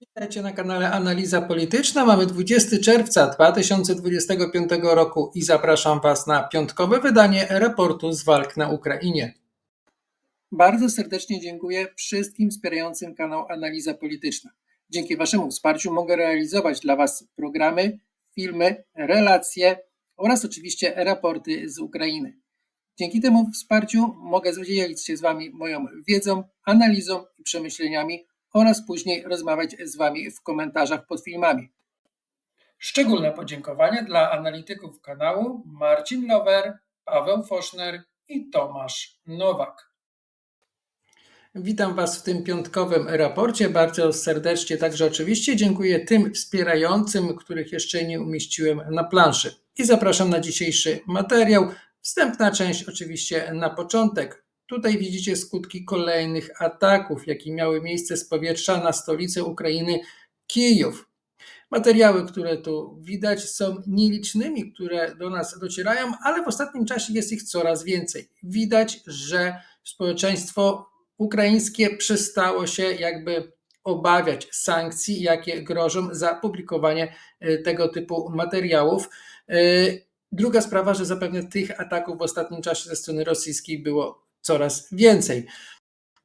Witajcie na kanale Analiza Polityczna. Mamy 20 czerwca 2025 roku i zapraszam Was na piątkowe wydanie raportu z walk na Ukrainie. Bardzo serdecznie dziękuję wszystkim wspierającym kanał Analiza Polityczna. Dzięki Waszemu wsparciu mogę realizować dla Was programy, filmy, relacje oraz oczywiście raporty z Ukrainy. Dzięki temu wsparciu mogę dzielić się z Wami moją wiedzą, analizą i przemyśleniami oraz później rozmawiać z Wami w komentarzach pod filmami. Szczególne podziękowania dla analityków kanału Marcin Lower, Paweł Foszner i Tomasz Nowak. Witam Was w tym piątkowym raporcie. Bardzo serdecznie także oczywiście dziękuję tym wspierającym, których jeszcze nie umieściłem na planszy. I zapraszam na dzisiejszy materiał. Wstępna część oczywiście na początek. Tutaj widzicie skutki kolejnych ataków, jakie miały miejsce z powietrza na stolicę Ukrainy Kijów. Materiały, które tu widać, są nielicznymi, które do nas docierają, ale w ostatnim czasie jest ich coraz więcej. Widać, że społeczeństwo ukraińskie przestało się jakby obawiać sankcji, jakie grożą za publikowanie e, tego typu materiałów. E, druga sprawa, że zapewne tych ataków w ostatnim czasie ze strony rosyjskiej było coraz więcej.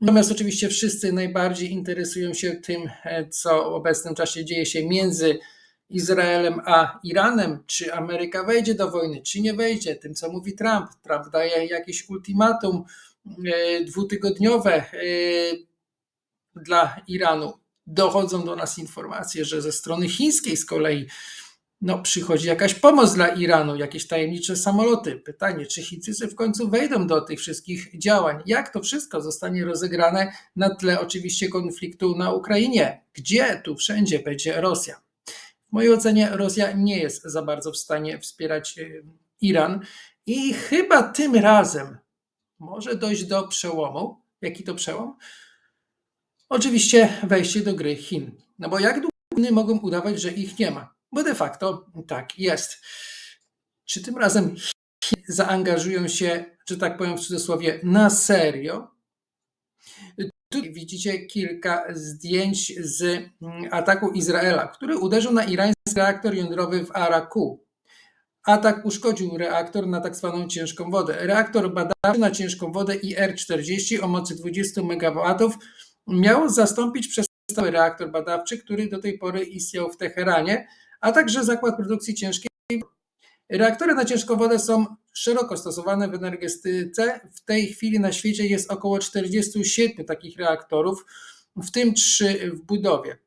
Natomiast oczywiście wszyscy najbardziej interesują się tym, e, co w obecnym czasie dzieje się między Izraelem a Iranem. Czy Ameryka wejdzie do wojny, czy nie wejdzie? Tym, co mówi Trump. Trump daje jakieś ultimatum e, dwutygodniowe e, dla Iranu. Dochodzą do nas informacje, że ze strony chińskiej z kolei no, przychodzi jakaś pomoc dla Iranu, jakieś tajemnicze samoloty. Pytanie, czy Chińczycy w końcu wejdą do tych wszystkich działań? Jak to wszystko zostanie rozegrane na tle oczywiście konfliktu na Ukrainie? Gdzie tu wszędzie będzie Rosja? W mojej ocenie Rosja nie jest za bardzo w stanie wspierać e, Iran i chyba tym razem może dojść do przełomu. Jaki to przełom? Oczywiście wejście do gry Chin. No bo jak długo mogą udawać, że ich nie ma? Bo de facto tak jest. Czy tym razem zaangażują się, że tak powiem w cudzysłowie, na serio? Tu widzicie kilka zdjęć z mm, ataku Izraela, który uderzył na irański reaktor jądrowy w Araku. Atak uszkodził reaktor na tak zwaną ciężką wodę. Reaktor badawczy na ciężką wodę IR-40 o mocy 20 MW miał zastąpić przestały reaktor badawczy, który do tej pory istniał w Teheranie, a także zakład produkcji ciężkiej Reaktory na ciężką wodę są szeroko stosowane w energetyce. W tej chwili na świecie jest około 47 takich reaktorów, w tym 3 w budowie.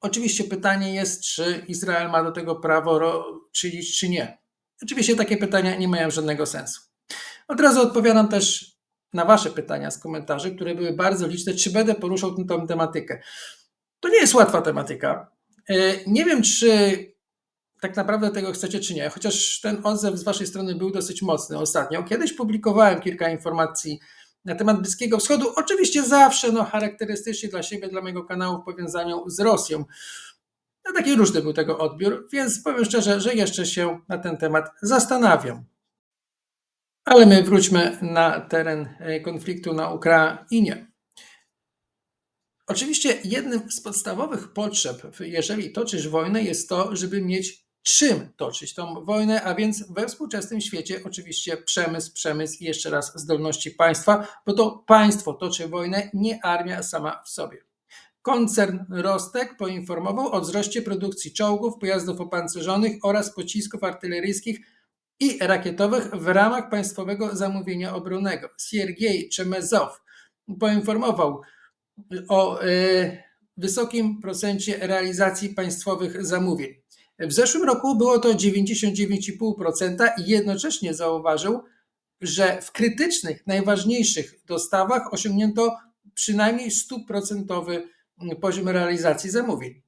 Oczywiście pytanie jest, czy Izrael ma do tego prawo czynić, czy nie. Oczywiście takie pytania nie mają żadnego sensu. Od razu odpowiadam też na Wasze pytania z komentarzy, które były bardzo liczne, czy będę poruszał tę, tę tematykę. To nie jest łatwa tematyka. E, nie wiem, czy tak naprawdę tego chcecie, czy nie, chociaż ten odzew z Waszej strony był dosyć mocny ostatnio. Kiedyś publikowałem kilka informacji na temat Bliskiego Wschodu, oczywiście zawsze no, charakterystycznie dla siebie, dla mojego kanału w powiązaniu z Rosją. No, taki różny był tego odbiór, więc powiem szczerze, że jeszcze się na ten temat zastanawiam. Ale my wróćmy na teren e, konfliktu na Ukrainie. Oczywiście jednym z podstawowych potrzeb, jeżeli toczysz wojnę, jest to, żeby mieć czym toczyć tą wojnę, a więc we współczesnym świecie oczywiście przemysł, przemysł i jeszcze raz zdolności państwa, bo to państwo toczy wojnę, nie armia sama w sobie. Koncern Rostek poinformował o wzroście produkcji czołgów, pojazdów opancerzonych oraz pocisków artyleryjskich i rakietowych w ramach państwowego zamówienia obronnego. Siergiej Czemezow poinformował, o e, wysokim procencie realizacji państwowych zamówień. W zeszłym roku było to 99,5% i jednocześnie zauważył, że w krytycznych, najważniejszych dostawach osiągnięto przynajmniej 100% poziom realizacji zamówień.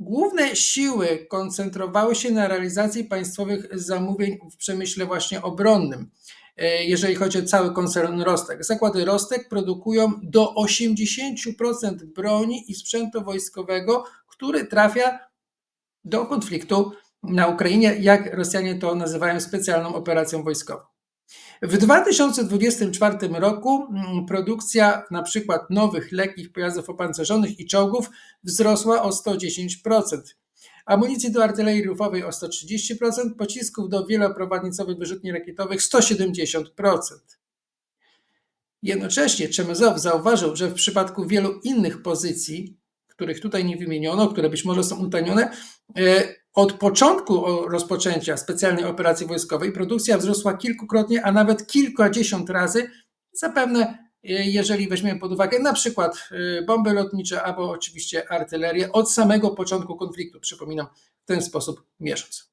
Główne siły koncentrowały się na realizacji państwowych zamówień w przemyśle właśnie obronnym. E, jeżeli chodzi o cały koncern Rostek. Zakłady Rostek produkują do 80% broni i sprzętu wojskowego, który trafia do konfliktu na Ukrainie, jak Rosjanie to nazywają specjalną operacją wojskową. W 2024 roku mm, produkcja na przykład nowych lekkich pojazdów opancerzonych i czołgów wzrosła o 110%, amunicji do artylerii rufowej o 130%, pocisków do wieloprowadnicowych wyrzutni rakietowych 170%. Jednocześnie Czemezow zauważył, że w przypadku wielu innych pozycji, których tutaj nie wymieniono, które być może są utajnione, e, od początku rozpoczęcia specjalnej operacji wojskowej produkcja wzrosła kilkukrotnie, a nawet kilkadziesiąt razy. Zapewne, jeżeli weźmiemy pod uwagę na przykład e, bomby lotnicze albo oczywiście artylerię od samego początku konfliktu, przypominam, w ten sposób mierząc.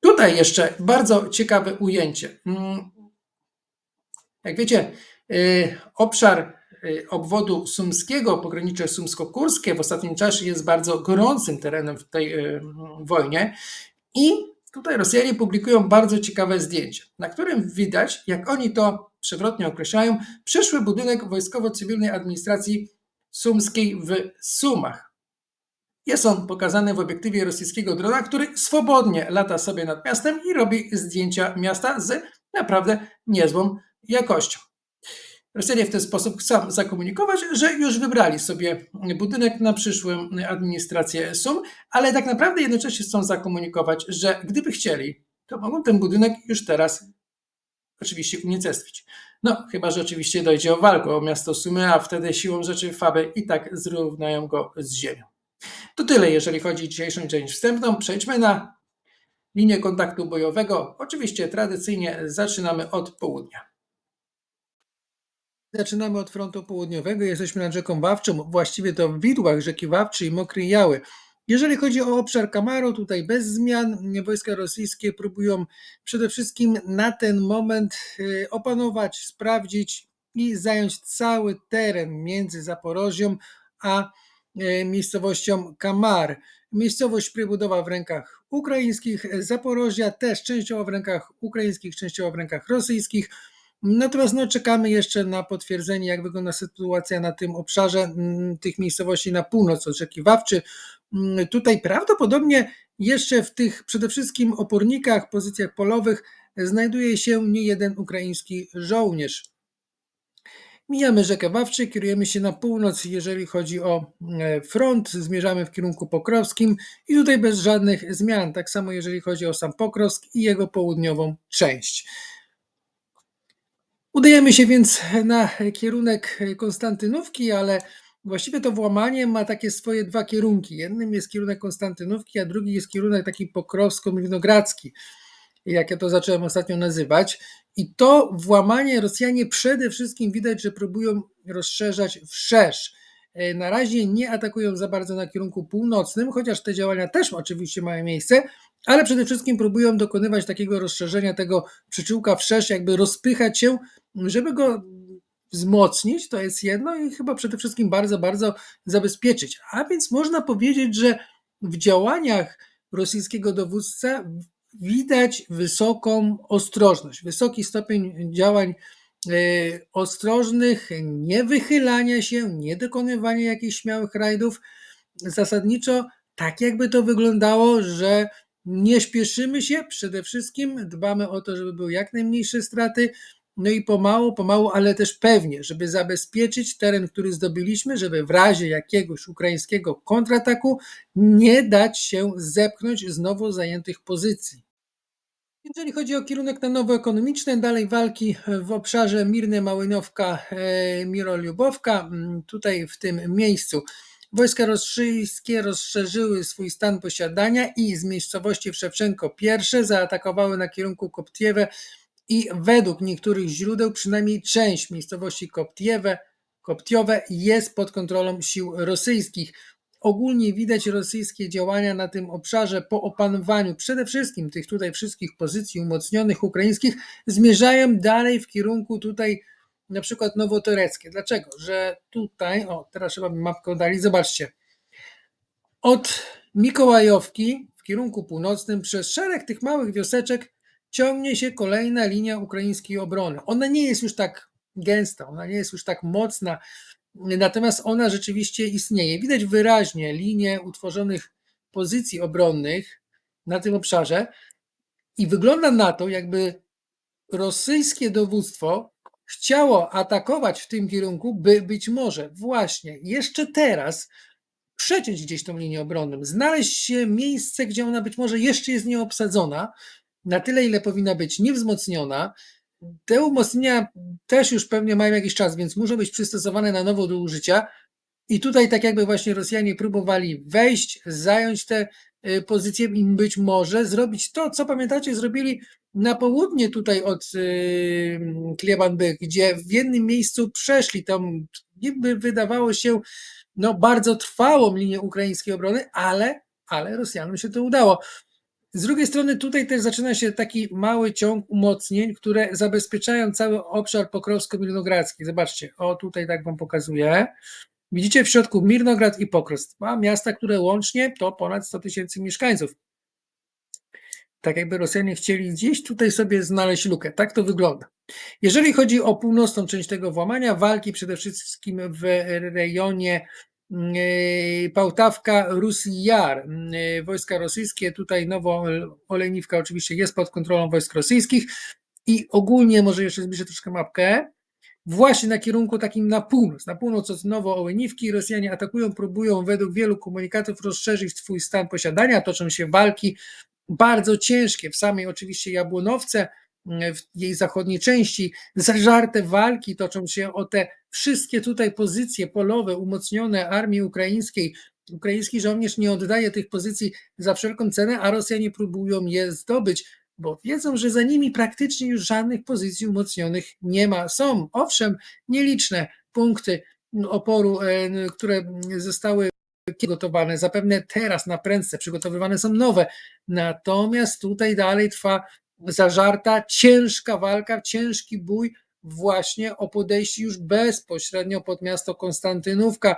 Tutaj jeszcze bardzo ciekawe ujęcie. Mm, jak wiecie, obszar Y, obwodu sumskiego, pogranicze sumsko-kurskie w ostatnim czasie jest bardzo gorącym terenem w tej wojnie i tutaj Rosjanie publikują bardzo ciekawe zdjęcie, na którym widać, jak oni to przewrotnie określają, przyszły budynek wojskowo-cywilnej administracji sumskiej w Sumach. Jest on pokazany w obiektywie rosyjskiego drona, który swobodnie lata sobie nad miastem i robi zdjęcia miasta z naprawdę niezłą jakością. Rosjanie w ten sposób chcą zakomunikować, że już wybrali sobie budynek na przyszłą administrację Sum, ale tak naprawdę jednocześnie chcą zakomunikować, że gdyby chcieli, to mogą ten budynek już teraz oczywiście unicestwić. No, chyba, że oczywiście dojdzie o walkę o miasto Sumy, a wtedy siłą rzeczy Faby i tak zrównają go z ziemią. To tyle, jeżeli chodzi o dzisiejszą część wstępną. Przejdźmy na linię kontaktu bojowego. Oczywiście tradycyjnie zaczynamy od południa. Zaczynamy od frontu południowego. Jesteśmy nad rzeką Wawczą, właściwie to w widłach rzeki Wawczy i Mokrej Jały. Jeżeli chodzi o obszar Kamaru, tutaj bez zmian wojska rosyjskie próbują przede wszystkim na ten moment y, opanować, sprawdzić i zająć cały teren między Zaporożią a y, miejscowością Kamar. Miejscowość przybudowa w rękach ukraińskich, Zaporożia też częściowo w rękach ukraińskich, częściowo w rękach rosyjskich. Natomiast no, czekamy jeszcze na potwierdzenie, jak wygląda sytuacja na tym obszarze mm, tych miejscowości na północ od rzeki Wawczy. Mm, tutaj prawdopodobnie jeszcze w tych przede wszystkim opornikach, pozycjach polowych znajduje się nie jeden ukraiński żołnierz. Mijamy rzekę Wawczy, kierujemy się na północ, jeżeli chodzi o e, front, zmierzamy w kierunku pokrowskim i tutaj bez żadnych zmian, tak samo jeżeli chodzi o sam Pokrowsk i jego południową część. Udajemy się więc na kierunek Konstantynówki, ale właściwie to włamanie ma takie swoje dwa kierunki. Jednym jest kierunek Konstantynówki, a drugi jest kierunek taki pokrowsko-milnogradzki, jak ja to zacząłem ostatnio nazywać. I to włamanie Rosjanie przede wszystkim widać, że próbują rozszerzać wszerz. Na razie nie atakują za bardzo na kierunku północnym, chociaż te działania też oczywiście mają miejsce, ale przede wszystkim próbują dokonywać takiego rozszerzenia tego przyczółka wszerz, jakby rozpychać się żeby go wzmocnić, to jest jedno i chyba przede wszystkim bardzo, bardzo zabezpieczyć. A więc można powiedzieć, że w działaniach rosyjskiego dowódcy widać wysoką ostrożność, wysoki stopień działań e, ostrożnych, nie wychylania się, nie dokonywania jakichś śmiałych rajdów. Zasadniczo tak jakby to wyglądało, że nie śpieszymy się, przede wszystkim dbamy o to, żeby były jak najmniejsze straty, no i pomału, pomału, ale też pewnie, żeby zabezpieczyć teren, który zdobyliśmy, żeby w razie jakiegoś ukraińskiego kontrataku nie dać się zepchnąć z nowo zajętych pozycji. Jeżeli chodzi o kierunek na nowo ekonomiczny, dalej walki w obszarze Mirny Małynowka, e, Miroliubowka, mm, tutaj w tym miejscu. Wojska rosyjskie rozszerzyły swój stan posiadania i z miejscowości Wszewczenko I zaatakowały na kierunku Koptiewe i według niektórych źródeł przynajmniej część miejscowości Koptiewe, Koptiowe jest pod kontrolą sił rosyjskich. Ogólnie widać rosyjskie działania na tym obszarze po opanowaniu przede wszystkim tych tutaj wszystkich pozycji umocnionych ukraińskich zmierzają dalej w kierunku tutaj na przykład nowotoreckie. Dlaczego? Że tutaj, o teraz trzeba mapkę dali, zobaczcie, od Mikołajowki w kierunku północnym przez szereg tych małych wioseczek ciągnie się kolejna linia ukraińskiej obrony. Ona nie jest już tak gęsta, ona nie jest już tak mocna, natomiast ona rzeczywiście istnieje. Widać wyraźnie linię utworzonych pozycji obronnych na tym obszarze i wygląda na to, jakby rosyjskie dowództwo chciało atakować w tym kierunku, by być może właśnie jeszcze teraz przeciąć gdzieś tą linię obronną, znaleźć się miejsce, gdzie ona być może jeszcze jest nieobsadzona, na tyle, ile powinna być niewzmocniona. Te umocnienia też już pewnie mają jakiś czas, więc muszą być przystosowane na nowo do użycia. I tutaj tak jakby właśnie Rosjanie próbowali wejść, zająć te y, pozycje i być może zrobić to, co pamiętacie, zrobili na południe tutaj od y, Klebanbych, gdzie w jednym miejscu przeszli tam, niby wydawało się, no bardzo trwałą linię ukraińskiej obrony, ale, ale Rosjanom się to udało. Z drugiej strony tutaj też zaczyna się taki mały ciąg umocnień, które zabezpieczają cały obszar pokrowsko-milnogradzki. Zobaczcie, o tutaj tak wam pokazuję. Widzicie w środku Mirnograd i Pokros, dwa miasta, które łącznie to ponad 100 tysięcy mieszkańców. Tak jakby Rosjanie chcieli gdzieś tutaj sobie znaleźć lukę. Tak to wygląda. Jeżeli chodzi o północną część tego włamania, walki przede wszystkim w rejonie mm, e, Pałtawka, Rusy Jar, mm, e, wojska rosyjskie, tutaj Nowo Olejniwka oczywiście jest pod kontrolą wojsk rosyjskich i ogólnie, może jeszcze zbliżę troszkę mapkę, właśnie na kierunku takim na północ, na północ od Nowo Olejniwki Rosjanie atakują, próbują według wielu komunikatów rozszerzyć swój stan posiadania, toczą się walki bardzo ciężkie w samej oczywiście Jabłonowce, w jej zachodniej części. Zażarte walki toczą się o te wszystkie tutaj pozycje polowe umocnione armii ukraińskiej. Ukraiński żołnierz nie oddaje tych pozycji za wszelką cenę, a Rosjanie próbują je zdobyć, bo wiedzą, że za nimi praktycznie już żadnych pozycji umocnionych nie ma. Są, owszem, nieliczne punkty oporu, e, które zostały przygotowane, zapewne teraz na prędce przygotowywane są nowe. Natomiast tutaj dalej trwa zażarta, ciężka walka, ciężki bój właśnie o podejście już bezpośrednio pod miasto Konstantynówka.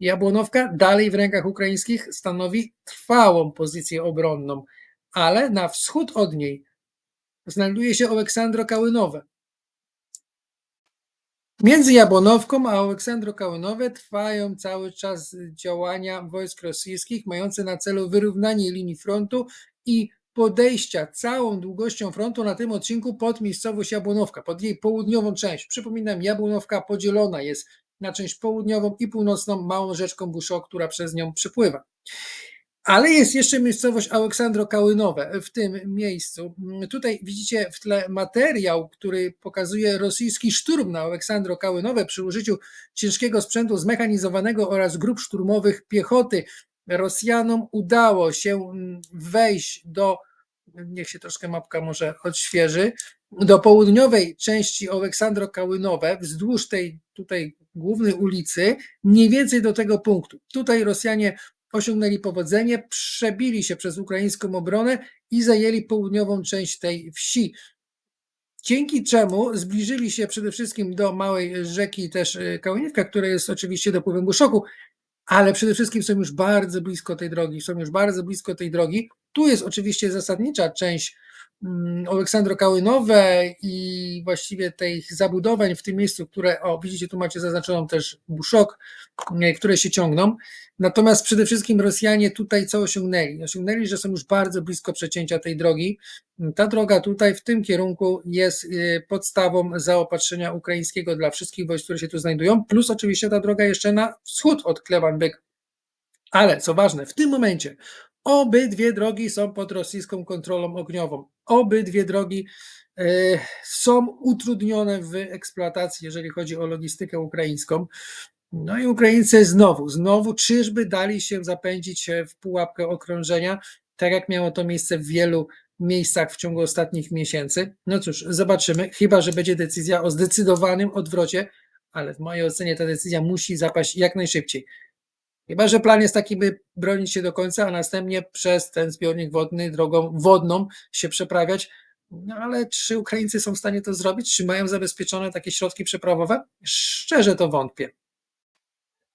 Jabłonowka dalej w rękach ukraińskich stanowi trwałą pozycję obronną, ale na wschód od niej znajduje się Aleksandro Kałynowe. Między Jabłonowką a Aleksandro Kałynowe trwają cały czas działania wojsk rosyjskich mające na celu wyrównanie linii frontu i podejścia całą długością frontu na tym odcinku pod miejscowość Jabłonowka, pod jej południową część. Przypominam, Jabłonowka podzielona jest na część południową i północną małą rzeczką Buszok, która przez nią przepływa. Ale jest jeszcze miejscowość Aleksandro Kałynowe w tym miejscu. Tutaj widzicie w tle materiał, który pokazuje rosyjski szturm na Aleksandro Kałynowe przy użyciu ciężkiego sprzętu zmechanizowanego oraz grup szturmowych piechoty. Rosjanom udało się wejść do, niech się troszkę mapka może odświeży, do południowej części Aleksandro Kałynowe, wzdłuż tej tutaj głównej ulicy, mniej więcej do tego punktu. Tutaj Rosjanie osiągnęli powodzenie, przebili się przez ukraińską obronę i zajęli południową część tej wsi. Dzięki czemu zbliżyli się przede wszystkim do małej rzeki też y, Kałiniewka, która jest oczywiście dopływem Buszoku, ale przede wszystkim są już bardzo blisko tej drogi, są już bardzo blisko tej drogi. Tu jest oczywiście zasadnicza część Aleksandro Kałynowe i właściwie tych zabudowań w tym miejscu, które, o widzicie, tu macie zaznaczoną też Buszok, y, które się ciągną. Natomiast przede wszystkim Rosjanie tutaj co osiągnęli? Osiągnęli, że są już bardzo blisko przecięcia tej drogi. Ta droga tutaj w tym kierunku jest y, podstawą zaopatrzenia ukraińskiego dla wszystkich wojsk, które się tu znajdują, plus oczywiście ta droga jeszcze na wschód od Klebanbyk. Ale co ważne, w tym momencie obydwie drogi są pod rosyjską kontrolą ogniową. Obydwie drogi y, są utrudnione w eksploatacji, jeżeli chodzi o logistykę ukraińską. No i Ukraińcy znowu, znowu czyżby dali się zapędzić w pułapkę okrążenia, tak jak miało to miejsce w wielu miejscach w ciągu ostatnich miesięcy. No cóż, zobaczymy, chyba że będzie decyzja o zdecydowanym odwrocie, ale w mojej ocenie ta decyzja musi zapaść jak najszybciej. Chyba, że plan jest taki, by bronić się do końca, a następnie przez ten zbiornik wodny drogą wodną się przeprawiać. No ale czy Ukraińcy są w stanie to zrobić? Czy mają zabezpieczone takie środki przeprawowe? Szczerze to wątpię.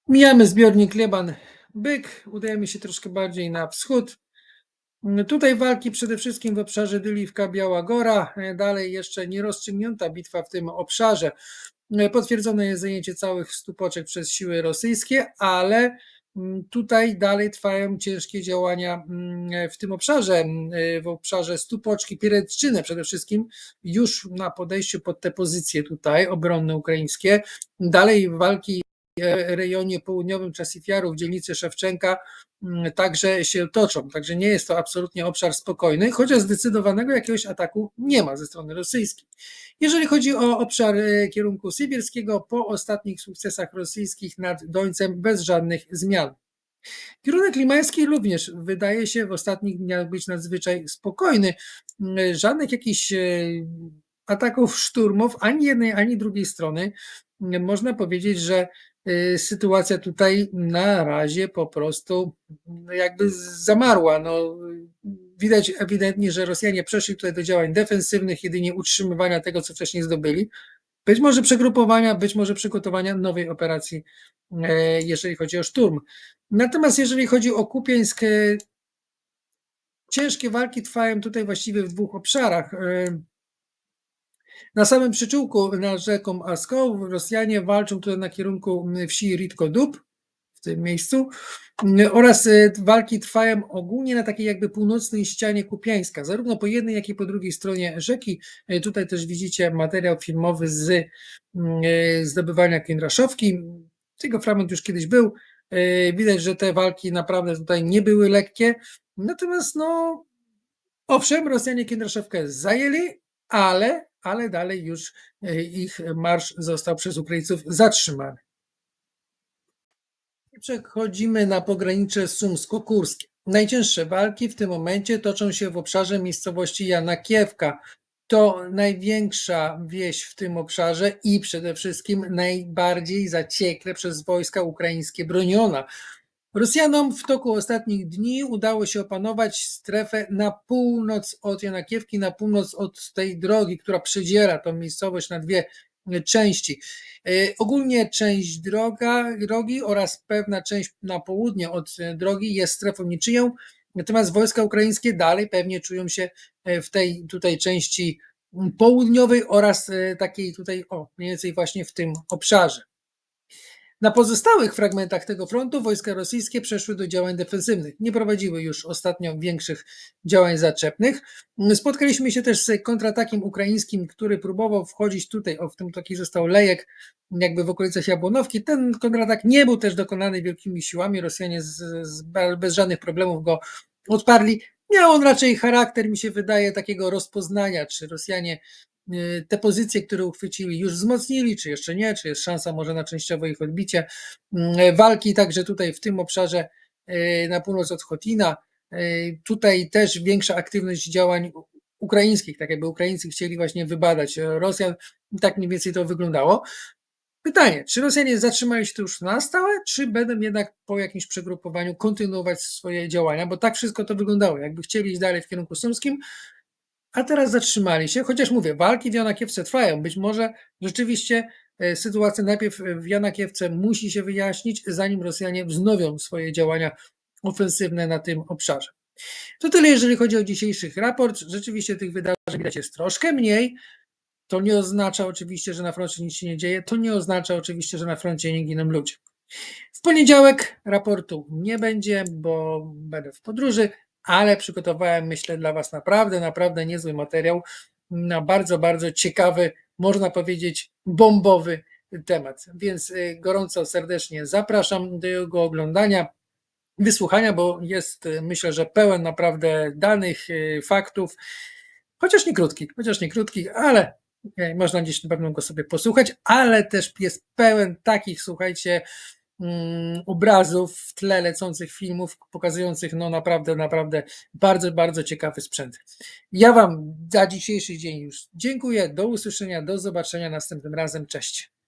Mijamy zbiornik Leban Byk, udajemy się troszkę bardziej na wschód. Tutaj walki przede wszystkim w obszarze Dyliwka Biała Gora, dalej jeszcze nierozstrzygnięta bitwa w tym obszarze. Potwierdzone jest zajęcie całych stupoczek przez siły rosyjskie, ale Tutaj dalej trwają ciężkie działania mm, w tym obszarze, mm, w obszarze Stupoczki, Pieretczyny przede wszystkim, już na podejściu pod te pozycje tutaj obronne ukraińskie. Dalej walki rejonie południowym Czasifiaru w dzielnicy Szewczenka mm, także się toczą. Także nie jest to absolutnie obszar spokojny, chociaż zdecydowanego jakiegoś ataku nie ma ze strony rosyjskiej. Jeżeli chodzi o obszar e, kierunku sybirskiego, po ostatnich sukcesach rosyjskich nad Dońcem bez żadnych zmian. Kierunek limański również wydaje się w ostatnich dniach być nadzwyczaj spokojny. Mm, Żadnych jakichś e, ataków, szturmów ani jednej, ani drugiej strony. Mm, Można powiedzieć, że e, sytuacja tutaj na razie po prostu no, jakby zamarła. No, widać ewidentnie, że Rosjanie przeszli tutaj do działań defensywnych, jedynie utrzymywania tego, co wcześniej zdobyli. Być może przegrupowania, być może przygotowania nowej operacji, e, jeżeli chodzi o szturm. Natomiast jeżeli chodzi o Kupiańsk, e, ciężkie walki trwają tutaj właściwie w dwóch obszarach. Na samym przyczółku nad rzeką Askoł Rosjanie walczą tutaj na kierunku wsi Ritko-Dub, w tym miejscu, oraz e, walki trwają ogólnie na takiej jakby północnej ścianie Kupiańska, zarówno po jednej, jak i po drugiej stronie rzeki. E, Tutaj też widzicie materiał filmowy z m, e, zdobywania Kędraszowki. Tego fragment już kiedyś był. Widać, że te walki naprawdę tutaj nie były lekkie. Natomiast no, owszem, Rosjanie Kędraszowkę zajęli, ale, ale dalej już e, ich marsz został przez Ukraińców zatrzymany. Przechodzimy na pogranicze sumsko-kurskie. Najcięższe walki w tym momencie toczą się w obszarze miejscowości Janakiewka. To największa wieś w tym obszarze i przede wszystkim najbardziej zaciekle przez wojska ukraińskie broniona. Rosjanom w toku ostatnich dni udało się opanować strefę na północ od Janakiewki, na północ od tej drogi, która przedziela tą miejscowość na dwie części. E, Ogólnie część droga, drogi oraz pewna część na południe od e, drogi jest strefą niczyją, natomiast wojska ukraińskie dalej pewnie czują się e, w tej tutaj części południowej oraz e, takiej tutaj, o, mniej więcej właśnie w tym obszarze. Na pozostałych fragmentach tego frontu wojska rosyjskie przeszły do działań defensywnych. Nie prowadziły już ostatnio większych działań zaczepnych. Spotkaliśmy się też z kontratakiem ukraińskim, który próbował wchodzić tutaj, o w tym taki został lejek, jakby w okolicach Jabłonowki. Ten kontratak nie był też dokonany wielkimi siłami. Rosjanie z, z, bez żadnych problemów go odparli. Miał on raczej charakter, mi się wydaje, takiego rozpoznania, czy Rosjanie te pozycje, które uchwycili, już wzmocnili, czy jeszcze nie, czy jest szansa może na częściowe ich odbicie. Mm, Walki także tutaj w tym obszarze y, na północ od Chotina. Y, Tutaj też większa aktywność działań ukraińskich, tak jakby Ukraińcy chcieli właśnie wybadać Rosjan. Tak mniej więcej to wyglądało. Pytanie, czy Rosjanie zatrzymali się tu już na stałe, czy będą jednak po jakimś przegrupowaniu kontynuować swoje działania, bo tak wszystko to wyglądało, jakby chcieli iść dalej w kierunku sumskim, a teraz zatrzymali się, chociaż mówię, walki w Janakiewce trwają, być może rzeczywiście e, sytuacja najpierw w Janakiewce musi się wyjaśnić, zanim Rosjanie wznowią swoje działania ofensywne na tym obszarze. To tyle, jeżeli chodzi o dzisiejszy raport. Rzeczywiście tych wydarzeń widać jest troszkę mniej, to nie oznacza oczywiście, że na froncie nic się nie dzieje. To nie oznacza oczywiście, że na froncie nie giną ludzie. W poniedziałek raportu nie będzie, bo będę w podróży, ale przygotowałem, myślę, dla Was naprawdę, naprawdę niezły materiał na bardzo, bardzo ciekawy, można powiedzieć, bombowy temat. Więc y, gorąco, serdecznie zapraszam do jego oglądania, wysłuchania, bo jest, y, myślę, że pełen naprawdę danych, y, faktów, chociaż nie krótkich, chociaż nie krótkich, ale można gdzieś na pewno go sobie posłuchać, ale też jest pełen takich, słuchajcie, obrazów w tle lecących filmów, pokazujących no naprawdę, naprawdę bardzo, bardzo ciekawy sprzęt. Ja Wam za dzisiejszy dzień już dziękuję, do usłyszenia, do zobaczenia następnym razem, cześć.